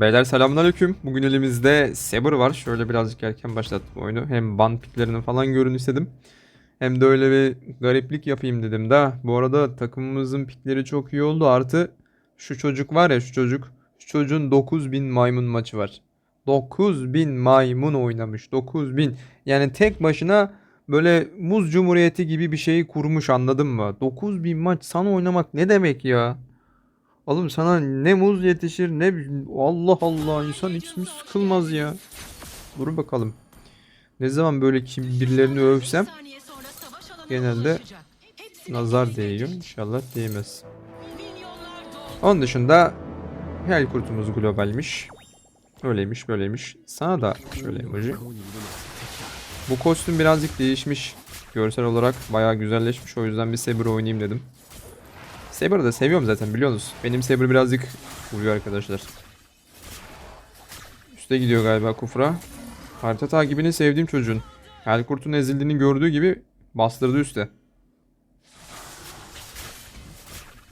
Beyler selamünaleyküm. Bugün elimizde Saber var. Şöyle birazcık erken başlattım oyunu. Hem ban piklerini falan görün istedim. Hem de öyle bir gariplik yapayım dedim da. Bu arada takımımızın pikleri çok iyi oldu. Artı şu çocuk var ya şu çocuk. Şu çocuğun 9000 maymun maçı var. 9000 maymun oynamış. 9000. Yani tek başına böyle muz cumhuriyeti gibi bir şeyi kurmuş anladın mı? 9000 maç sana oynamak ne demek ya? Oğlum sana ne muz yetişir ne Allah Allah insan hiç mi sıkılmaz ya. Dur bakalım. Ne zaman böyle kim birilerini övsem genelde nazar değiyor. İnşallah değmez. Onun dışında Hel kurtumuz globalmiş. Öyleymiş böyleymiş. Sana da şöyle emoji. Bu kostüm birazcık değişmiş. Görsel olarak bayağı güzelleşmiş. O yüzden bir Saber oynayayım dedim. Saber'ı da seviyorum zaten biliyorsunuz. Benim Saber birazcık vuruyor arkadaşlar. Üste gidiyor galiba Kufra. Harita takibini sevdiğim çocuğun. Helkurt'un ezildiğini gördüğü gibi bastırdı üste.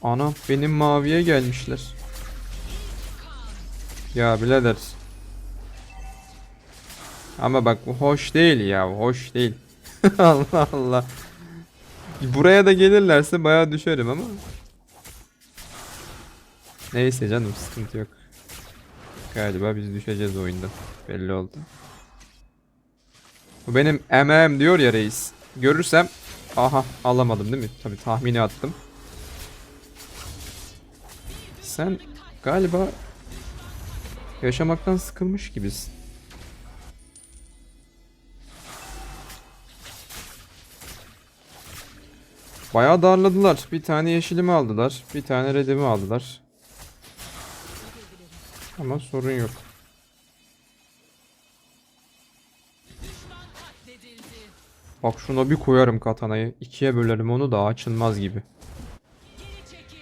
Ana benim maviye gelmişler. Ya birader. Ama bak bu hoş değil ya hoş değil. Allah Allah. Buraya da gelirlerse bayağı düşerim ama. Neyse canım sıkıntı yok. Galiba biz düşeceğiz oyunda. Belli oldu. Bu benim MM diyor ya reis. Görürsem aha alamadım değil mi? Tabi tahmini attım. Sen galiba yaşamaktan sıkılmış gibisin. Bayağı darladılar. Bir tane yeşilimi aldılar. Bir tane redimi aldılar. Ama sorun yok. Bak şuna bir koyarım katanayı. ikiye bölerim onu da açılmaz gibi.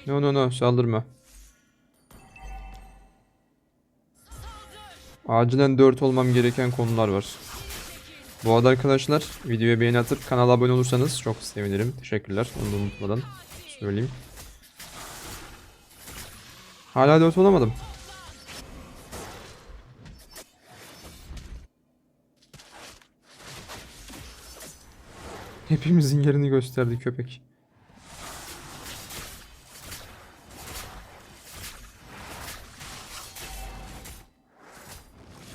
No no no saldırma. Acilen 4 olmam gereken konular var. Bu arada arkadaşlar videoya beğeni atıp kanala abone olursanız çok sevinirim. Teşekkürler. Onu da unutmadan söyleyeyim. Hala 4 olamadım. Hepimizin yerini gösterdi köpek.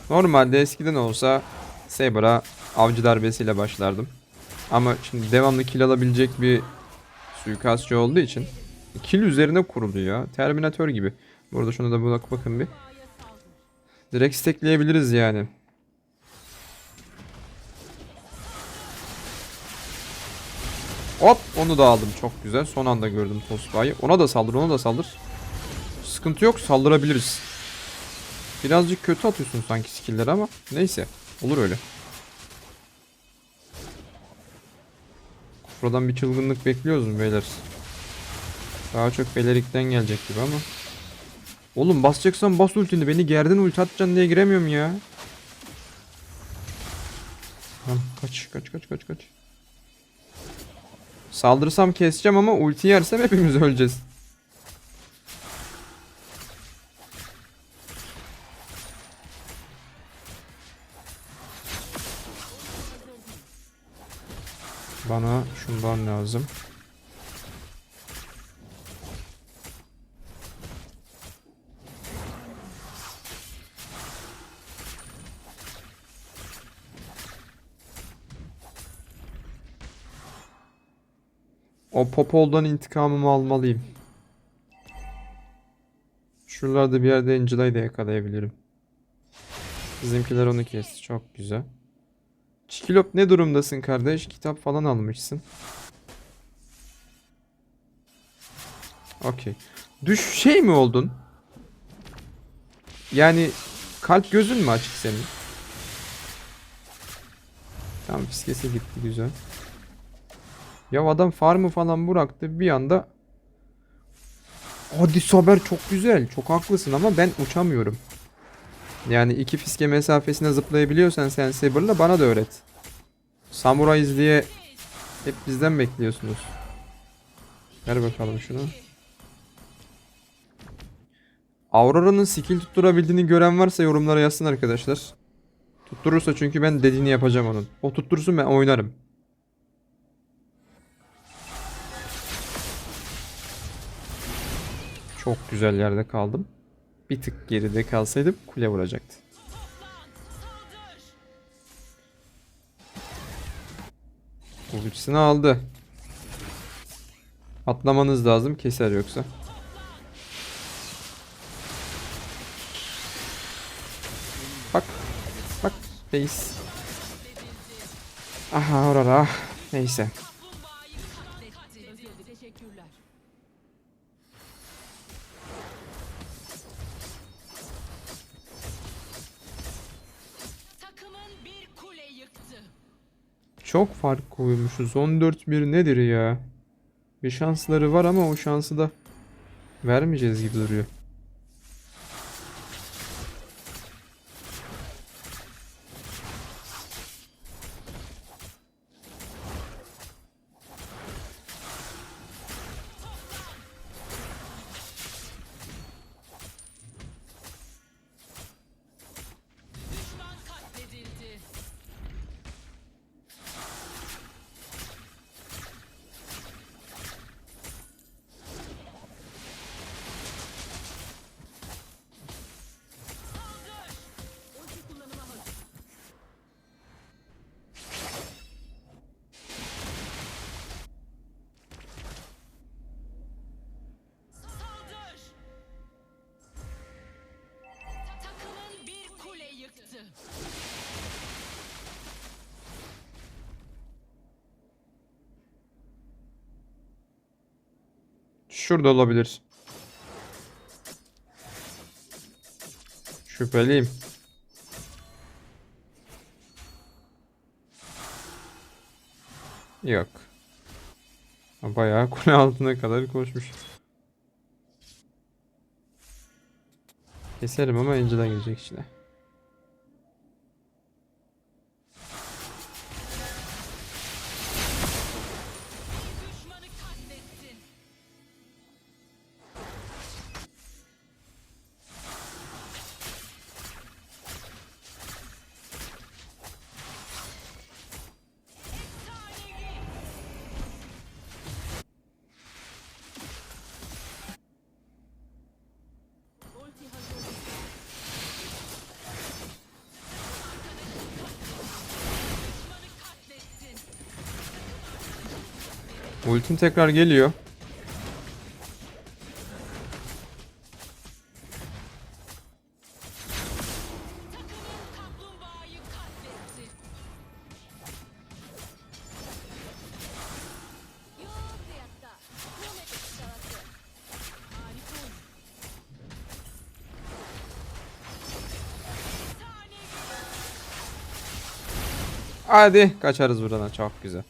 Normalde eskiden olsa Saber'a avcı darbesiyle başlardım. Ama şimdi devamlı kill alabilecek bir suikastçı olduğu için kill üzerine kurulu ya. Terminator gibi. Burada şuna da bak bakın bir. Direkt stackleyebiliriz yani. Hop onu da aldım çok güzel. Son anda gördüm Tosba'yı. Ona da saldır ona da saldır. Sıkıntı yok saldırabiliriz. Birazcık kötü atıyorsun sanki skill'leri ama neyse. Olur öyle. Kufradan bir çılgınlık bekliyoruz mu beyler? Daha çok Belerik'ten gelecek gibi ama. Oğlum basacaksan bas ultini beni gerdin ulti atacaksın diye giremiyorum ya. Kaç kaç kaç kaç kaç. Saldırsam keseceğim ama ulti yersem hepimiz öleceğiz. Bana şundan lazım. O Popol'dan intikamımı almalıyım. Şuralarda bir yerde Angela'yı da yakalayabilirim. Bizimkiler onu kesti. Çok güzel. Çikilop ne durumdasın kardeş? Kitap falan almışsın. Okey. Düş şey mi oldun? Yani kalp gözün mü açık senin? Tamam fiskesi gitti güzel. Ya adam farmı falan bıraktı bir anda Hadi Sober çok güzel. Çok haklısın ama ben uçamıyorum. Yani iki fiske mesafesine zıplayabiliyorsan sen Saber'la bana da öğret. Samurayız diye hep bizden bekliyorsunuz. Ver bakalım şunu. Aurora'nın skill tutturabildiğini gören varsa yorumlara yazsın arkadaşlar. Tutturursa çünkü ben dediğini yapacağım onun. O tuttursun ben oynarım. Çok güzel yerde kaldım. Bir tık geride kalsaydım kule vuracaktı. Ultisini aldı. Atlamanız lazım keser yoksa. Bak. Bak. Base. Aha orada. Neyse. Fark koymuşuz. 14-1 nedir ya? Bir şansları var ama o şansı da vermeyeceğiz gibi duruyor. Şurada olabilir. Şüpheliyim. Yok. Bayağı kule altına kadar koşmuş. Keserim ama Angel'a girecek içine. Ultim tekrar geliyor. Hadi kaçarız buradan. Çok güzel.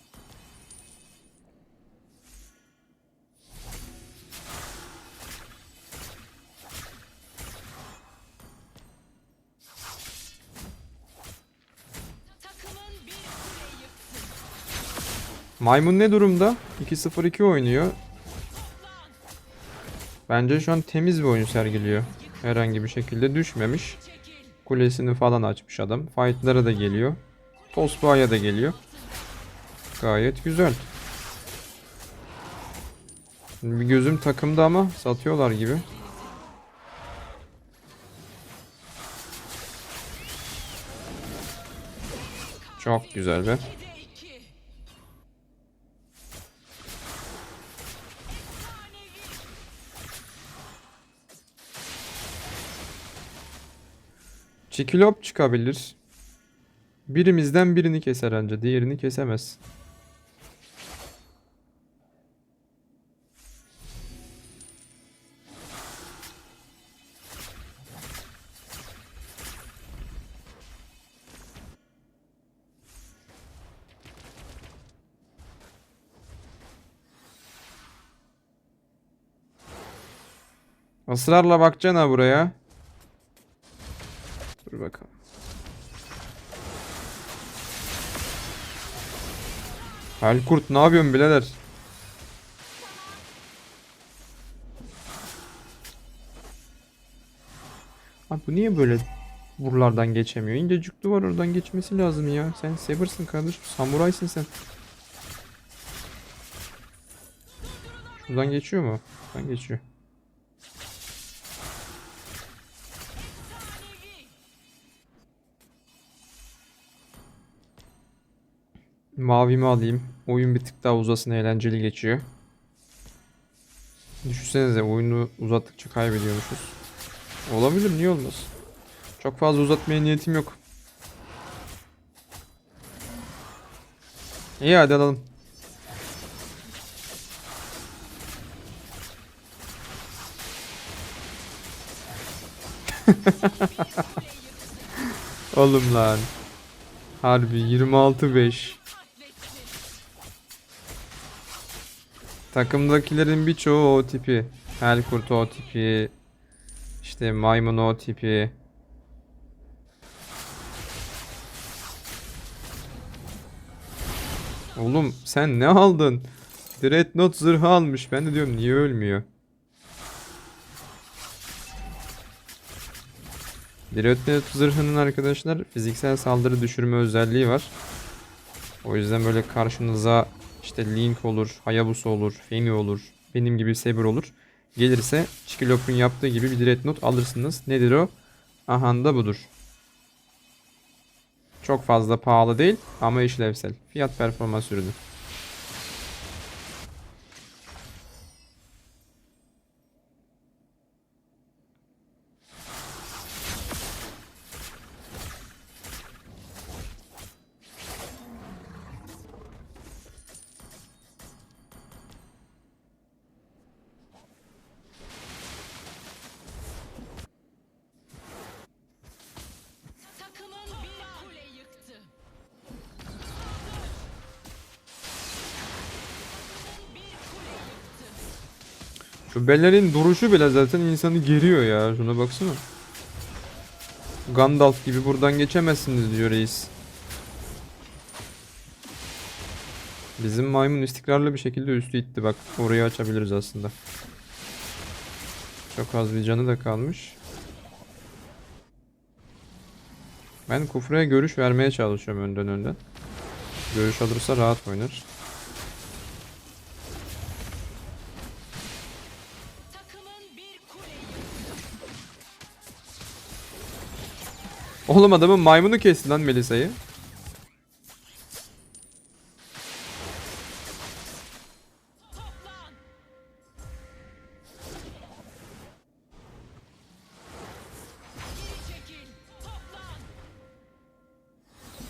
Maymun ne durumda? 2-0-2 oynuyor. Bence şu an temiz bir oyun sergiliyor. Herhangi bir şekilde düşmemiş. Kulesini falan açmış adam. Fight'lara da geliyor. Tosbağa'ya da geliyor. Gayet güzel. Şimdi bir gözüm takımda ama satıyorlar gibi. Çok güzel be. Çikilop çıkabilir. Birimizden birini keser anca. Diğerini kesemez. Israrla bakacaksın ha buraya. Dur bakalım. Halkurt ne yapıyorsun birader? Abi bu niye böyle buralardan geçemiyor? İncecik duvar oradan geçmesi lazım ya. Sen Saber'sın kardeşim. Samuraysın sen. Şuradan geçiyor mu? Şuradan geçiyor. Mavimi alayım. Oyun bir tık daha uzasın eğlenceli geçiyor. Düşünsenize oyunu uzattıkça kaybediyormuşuz. Olabilir niye olmaz? Çok fazla uzatmaya niyetim yok. İyi hadi alalım. Oğlum lan. Harbi 26-5. Takımdakilerin birçoğu o tipi. Helkurt o tipi. İşte maymun o tipi. Oğlum sen ne aldın? Dreadnought zırhı almış. Ben de diyorum niye ölmüyor? Dreadnought zırhının arkadaşlar fiziksel saldırı düşürme özelliği var. O yüzden böyle karşınıza işte Link olur, Hayabusa olur, Feni olur, benim gibi Saber olur. Gelirse Chikilop'un yaptığı gibi bir Dreadnought alırsınız. Nedir o? Aha da budur. Çok fazla pahalı değil ama işlevsel. Fiyat performans ürünü. Beller'in duruşu bile zaten insanı geriyor ya. Şuna baksana. Gandalf gibi buradan geçemezsiniz diyor reis. Bizim maymun istikrarlı bir şekilde üstü itti bak. Orayı açabiliriz aslında. Çok az bir canı da kalmış. Ben Kufra'ya görüş vermeye çalışıyorum önden önden. Görüş alırsa rahat oynar. Oğlum adamın maymunu kesti lan Melisa'yı.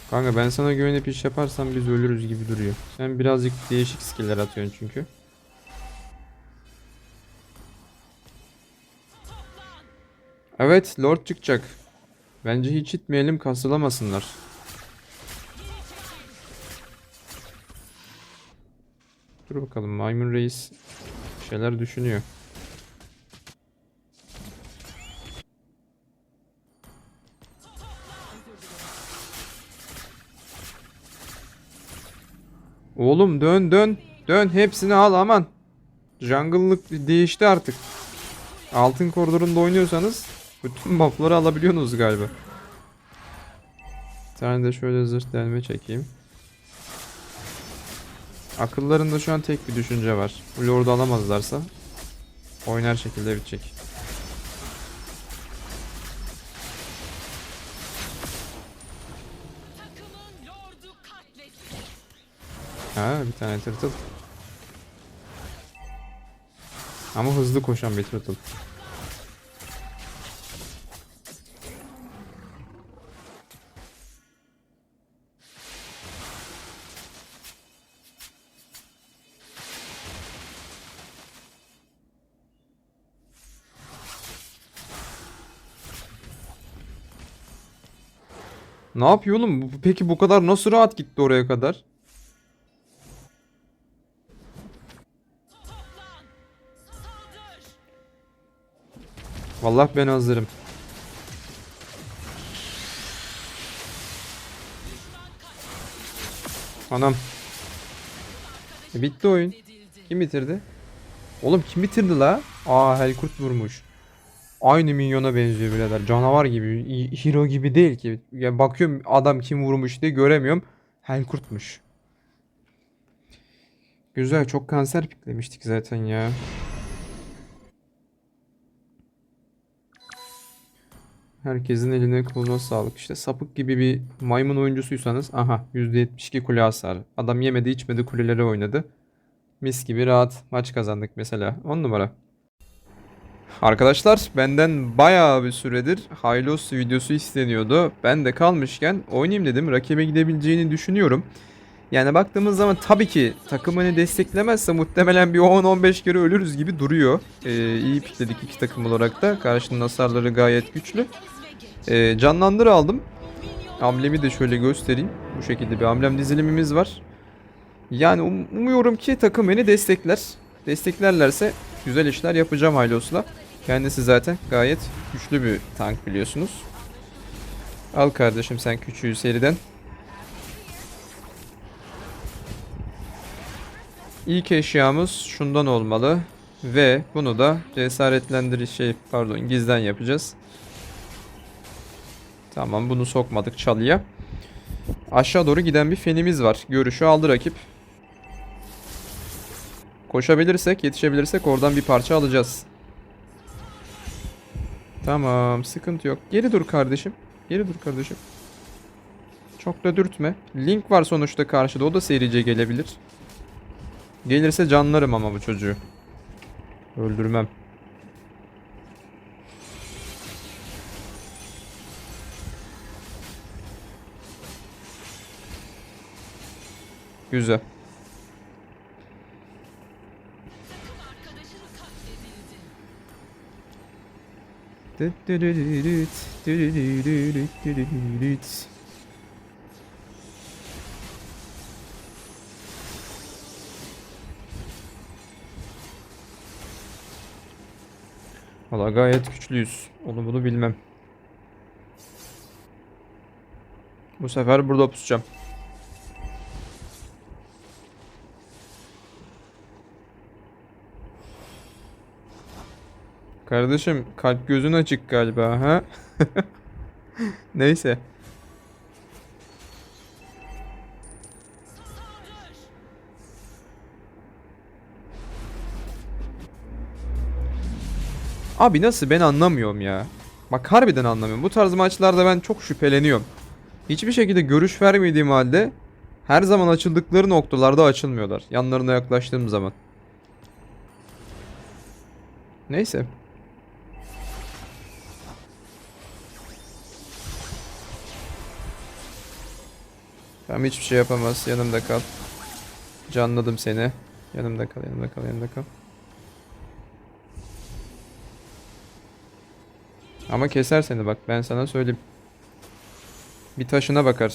Kanka ben sana güvenip iş yaparsam biz ölürüz gibi duruyor. Sen birazcık değişik skill'ler atıyorsun çünkü. Evet Lord çıkacak. Bence hiç itmeyelim kasılamasınlar. Dur bakalım Maymun Reis şeyler düşünüyor. Oğlum dön dön. Dön hepsini al aman. Jungle'lık değişti artık. Altın koridorunda oynuyorsanız bütün buff'ları alabiliyorsunuz galiba. Bir tane de şöyle zırh delme çekeyim. Akıllarında şu an tek bir düşünce var. Lord'u alamazlarsa oynar şekilde bitecek. Ha bir tane tırtıl. Ama hızlı koşan bir tırtıl. Ne yapıyor oğlum? Peki bu kadar nasıl rahat gitti oraya kadar? Vallahi ben hazırım. Anam. E, bitti oyun. Kim bitirdi? Oğlum kim bitirdi la? Aa Helkurt vurmuş. Aynı minyona benziyor birader. Canavar gibi. Hero gibi değil ki. Ya bakıyorum adam kim vurmuş diye göremiyorum. Helkurt'muş. Güzel çok kanser piklemiştik zaten ya. Herkesin eline koluna sağlık. İşte sapık gibi bir maymun oyuncusuysanız aha %72 kule hasarı. Adam yemedi içmedi kuleleri oynadı. Mis gibi rahat maç kazandık mesela. 10 numara. Arkadaşlar benden bayağı bir süredir Hylos videosu isteniyordu. Ben de kalmışken oynayayım dedim. Rakibe gidebileceğini düşünüyorum. Yani baktığımız zaman tabii ki takımını desteklemezse muhtemelen bir 10-15 kere ölürüz gibi duruyor. Ee, iyi pikledik iki takım olarak da. Karşının hasarları gayet güçlü. Ee, canlandır aldım. Amblemi de şöyle göstereyim. Bu şekilde bir amblem dizilimimiz var. Yani um- umuyorum ki takım beni destekler. Desteklerlerse güzel işler yapacağım Hylos'la. Kendisi zaten gayet güçlü bir tank biliyorsunuz. Al kardeşim sen küçüğü seriden. İlk eşyamız şundan olmalı. Ve bunu da cesaretlendirici şey pardon gizden yapacağız. Tamam bunu sokmadık çalıya. Aşağı doğru giden bir fenimiz var. Görüşü aldı rakip. Koşabilirsek, yetişebilirsek oradan bir parça alacağız. Tamam, sıkıntı yok. Geri dur kardeşim. Geri dur kardeşim. Çok da dürtme. Link var sonuçta karşıda. O da serice gelebilir. Gelirse canlarım ama bu çocuğu. Öldürmem. Güzel. Valla gayet güçlüyüz. Onu bunu bilmem. Bu sefer burada pusacağım. Kardeşim kalp gözün açık galiba ha? Neyse. Abi nasıl ben anlamıyorum ya. Bak harbiden anlamıyorum. Bu tarz maçlarda ben çok şüpheleniyorum. Hiçbir şekilde görüş vermediğim halde her zaman açıldıkları noktalarda açılmıyorlar. Yanlarına yaklaştığım zaman. Neyse. Tamam hiçbir şey yapamaz. Yanımda kal. Canladım seni. Yanımda kal, yanımda kal, yanımda kal. Ama keser seni bak ben sana söyleyeyim. Bir taşına bakar.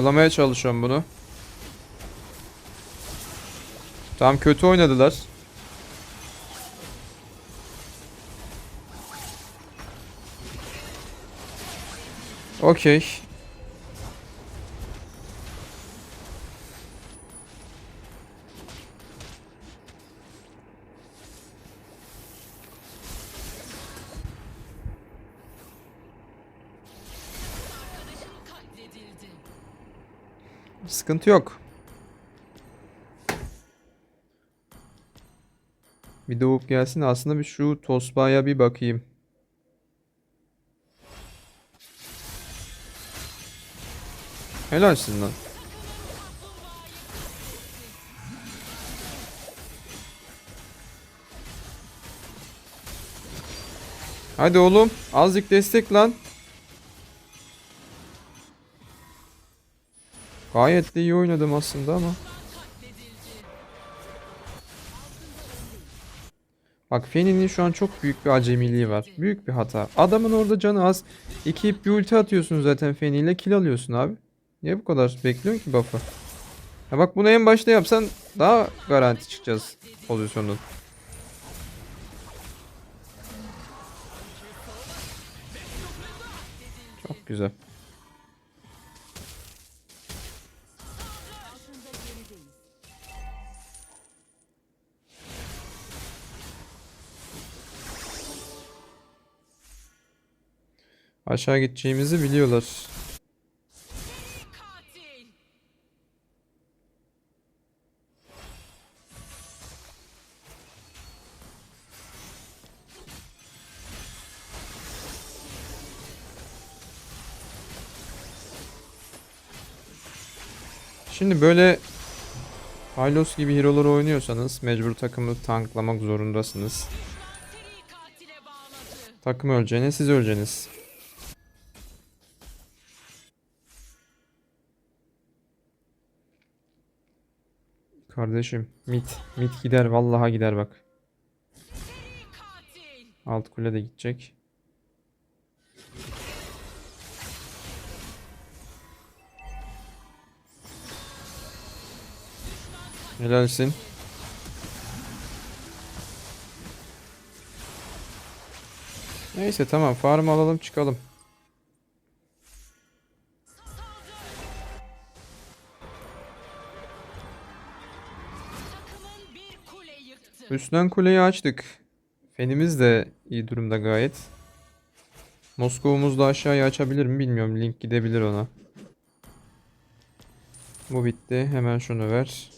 Oyalamaya çalışıyorum bunu. Tam kötü oynadılar. Okey. Sıkıntı yok. Bir doğup gelsin aslında bir şu Tosba'ya bir bakayım. Helalsin lan. Hadi oğlum azıcık destek lan. Gayet de iyi oynadım aslında ama. Bak Feni'nin şu an çok büyük bir acemiliği var. Büyük bir hata. Adamın orada canı az. İki ip bir ulti atıyorsun zaten Feni ile kill alıyorsun abi. Niye bu kadar bekliyorsun ki buff'ı? Ya bak bunu en başta yapsan daha garanti çıkacağız pozisyondan. Çok güzel. Aşağı gideceğimizi biliyorlar. Şimdi böyle Hylos gibi hero'ları oynuyorsanız mecbur takımı tanklamak zorundasınız. Takım öleceğine siz öleceğiniz. Kardeşim mit mit gider vallaha gider bak. Alt kule de gidecek. Helalsin. Neyse tamam farm alalım çıkalım. Üstten kuleyi açtık. Fenimiz de iyi durumda gayet. Moskova'mız da aşağıya açabilir mi bilmiyorum. Link gidebilir ona. Bu bitti. Hemen şunu ver.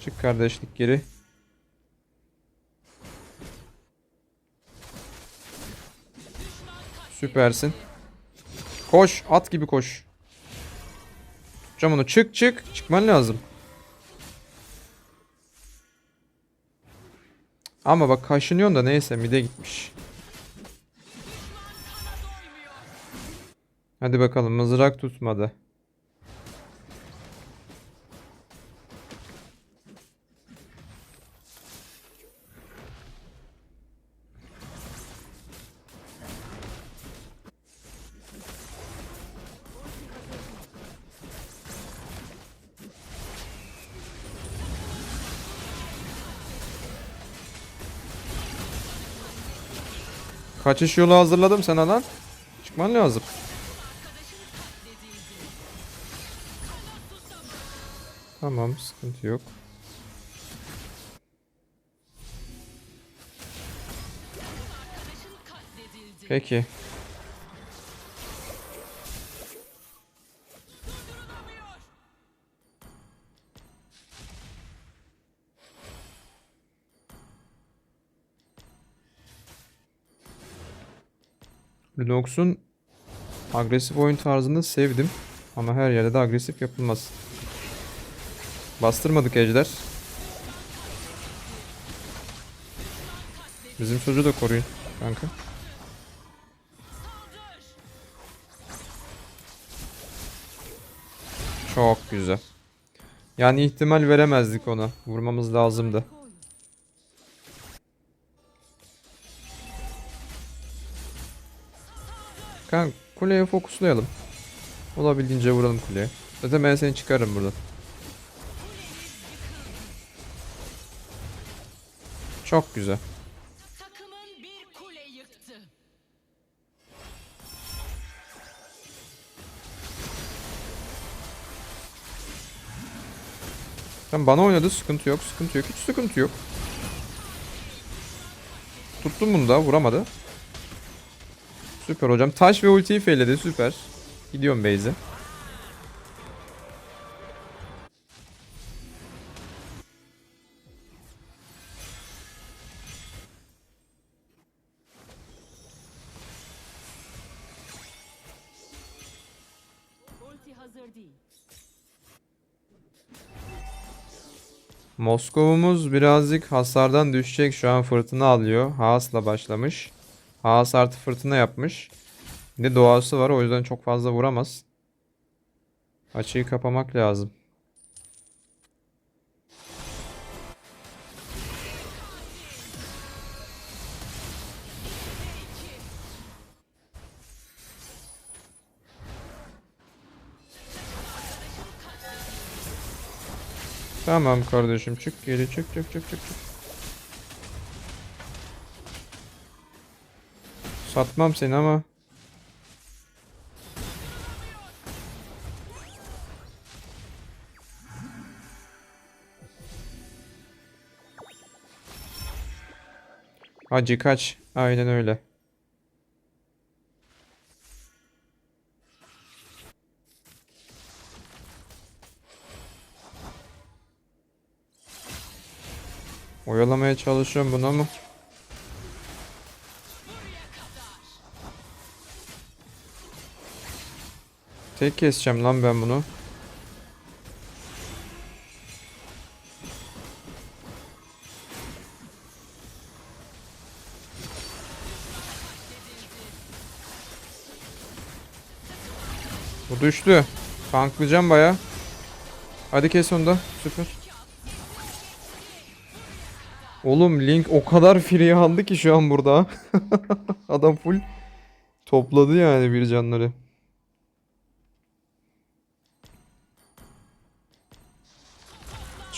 Çık kardeşlik geri. Süpersin. Koş. At gibi koş. Tutacağım onu. Çık çık. Çıkman lazım. Ama bak kaşınıyorsun da neyse mide gitmiş. Hadi bakalım mızrak tutmadı. Kaçış yolu hazırladım sana lan. Çıkman lazım. Tamam sıkıntı yok. Peki. Lunox'un agresif oyun tarzını sevdim. Ama her yerde de agresif yapılmaz. Bastırmadık ejder. Bizim çocuğu da koruyun kanka. Çok güzel. Yani ihtimal veremezdik ona. Vurmamız lazımdı. Kuleye fokuslayalım. Olabildiğince vuralım kuleye. Zaten ben seni çıkarırım buradan. Çok güzel. Sen bana oynadı sıkıntı yok sıkıntı yok hiç sıkıntı yok. Tuttum bunu da vuramadı. Süper hocam. Taş ve ultiyi failledi süper. Gidiyorum base'e. Moskova'mız birazcık hasardan düşecek. Şu an fırtına alıyor. Haas'la başlamış. Haas artı fırtına yapmış. Bir de doğası var o yüzden çok fazla vuramaz. Açıyı kapamak lazım. Tamam kardeşim çık geri çık çık çık çık çık. Satmam seni ama. Hacı kaç. Aynen öyle. Oyalamaya çalışıyorum bunu ama. Tek keseceğim lan ben bunu. Bu düştü. Tanklayacağım baya. Hadi kes onu da. Süper. Oğlum Link o kadar free aldı ki şu an burada. Adam full topladı yani bir canları.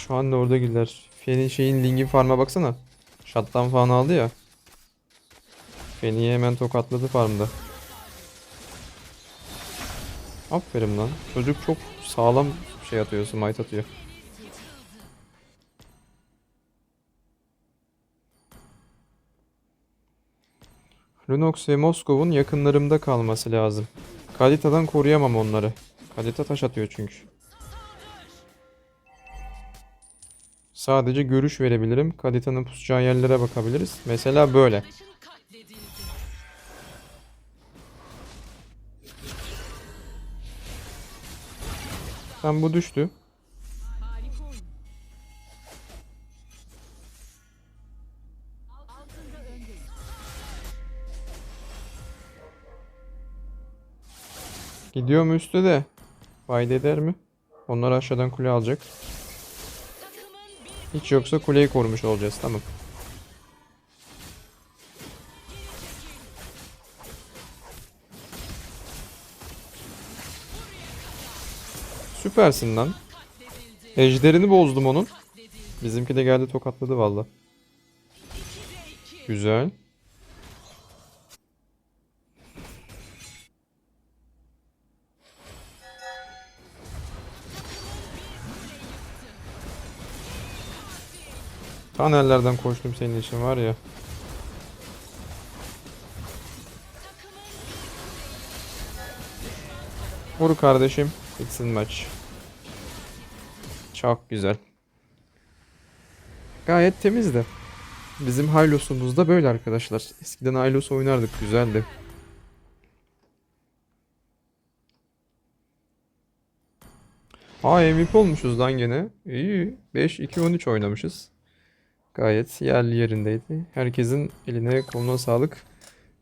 Şu anda orada gider. Feni şeyin Link'in farm'a baksana. Shutdown falan aldı ya. Feni'yi hemen tokatladı farmda. Aferin lan. Çocuk çok sağlam şey atıyor, smite atıyor. Lunox ve Moskov'un yakınlarımda kalması lazım. Kalita'dan koruyamam onları. Kalita taş atıyor çünkü. Sadece görüş verebilirim. Kalita'nın pusacağı yerlere bakabiliriz. Mesela böyle. Tam bu düştü. Gidiyor mu üstte de? Fayda eder mi? Onlar aşağıdan kule alacak. Hiç yoksa kuleyi korumuş olacağız. Tamam. Süpersin lan. Ejderini bozdum onun. Bizimki de geldi tokatladı valla. Güzel. Tanerlerden koştum senin için var ya. Vur kardeşim. Bitsin maç. Çok güzel. Gayet temizdi. Bizim Hylos'umuz da böyle arkadaşlar. Eskiden Hylos oynardık. Güzeldi. Aa MVP olmuşuz lan gene. İyi. 5-2-13 oynamışız. Gayet yerli yerindeydi. Herkesin eline koluna sağlık.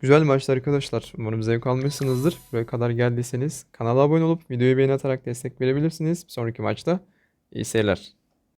Güzel maçtı arkadaşlar. Umarım zevk almışsınızdır. Buraya kadar geldiyseniz kanala abone olup videoyu beğeni atarak destek verebilirsiniz. Bir sonraki maçta iyi seyirler.